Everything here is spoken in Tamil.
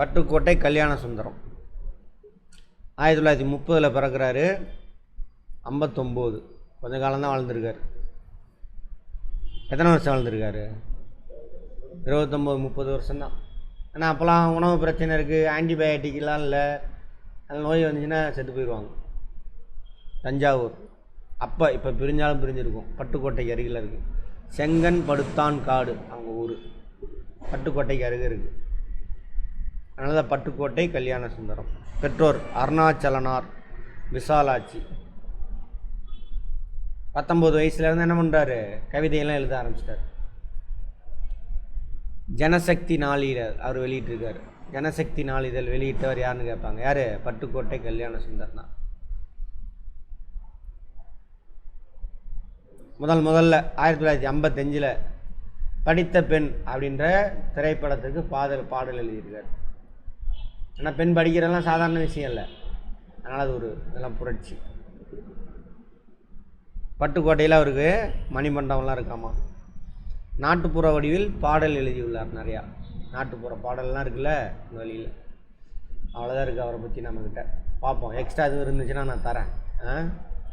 பட்டுக்கோட்டை கல்யாண சுந்தரம். ஆயிரத்தி தொள்ளாயிரத்தி முப்பதில் பிறக்கிறாரு. ஐம்பத்தொம்போது. கொஞ்ச காலம்தான் வாழ்ந்திருக்காரு. எத்தனை வருஷம் வாழ்ந்திருக்காரு? இருபத்தொம்போது முப்பது வருஷம்தான். ஏன்னா அப்போல்லாம் உணவு பிரச்சனை இருக்குது ஆன்டிபயோட்டிக்லாம் இல்லை. அந்த நோய் வந்துச்சுன்னா செத்து போயிடுவாங்க. தஞ்சாவூர். அப்போ இப்போ பிரிஞ்சாலும் பிரிஞ்சிருக்கும். பட்டுக்கோட்டைக்கு அருகில் இருக்குது செங்கன் படுத்தான் காடு அவங்க ஊர். பட்டுக்கோட்டைக்கு அருகே இருக்குது அதனால் பட்டுக்கோட்டை கல்யாண சுந்தரம் பெற்றோர் அருணாச்சலனார் விசாலாட்சி. பத்தொம்போது வயசுலேருந்து என்ன பண்ணுறாரு கவிதையெல்லாம் எழுத ஆரம்பிச்சிட்டார். ஜனசக்தி நாளிதழ் அவர் வெளியிட்டிருக்கார். ஜனசக்தி நாளிதழ் வெளியிட்டவர் யாருன்னு கேட்பாங்க? யார்? பட்டுக்கோட்டை கல்யாண சுந்தர் தான் முதல் முதல்ல ஆயிரத்தி தொள்ளாயிரத்தி ஐம்பத்தஞ்சில் படித்த பெண் அப்படின்ற திரைப்படத்துக்கு பாதல் பாடல் எழுதியிருக்கார். ஆனால் பெண் படிக்கிறதெல்லாம் சாதாரண விஷயம் இல்லை. அதனால் அது ஒரு இதெல்லாம் புரட்சி. பட்டுக்கோட்டையில் அவருக்கு மணிமண்டபம்லாம் இருக்காமா? நாட்டுப்புற வடிவில் பாடல் எழுதியுள்ளார் நிறையா. நாட்டுப்புற பாடல்லாம் இருக்குல்ல இந்த வழியில். அவ்வளோதான் இருக்குது அவரை பற்றி நம்மக்கிட்ட பார்ப்போம். எக்ஸ்ட்ரா எதுவும் இருந்துச்சுன்னா நான் தரேன். ஆ?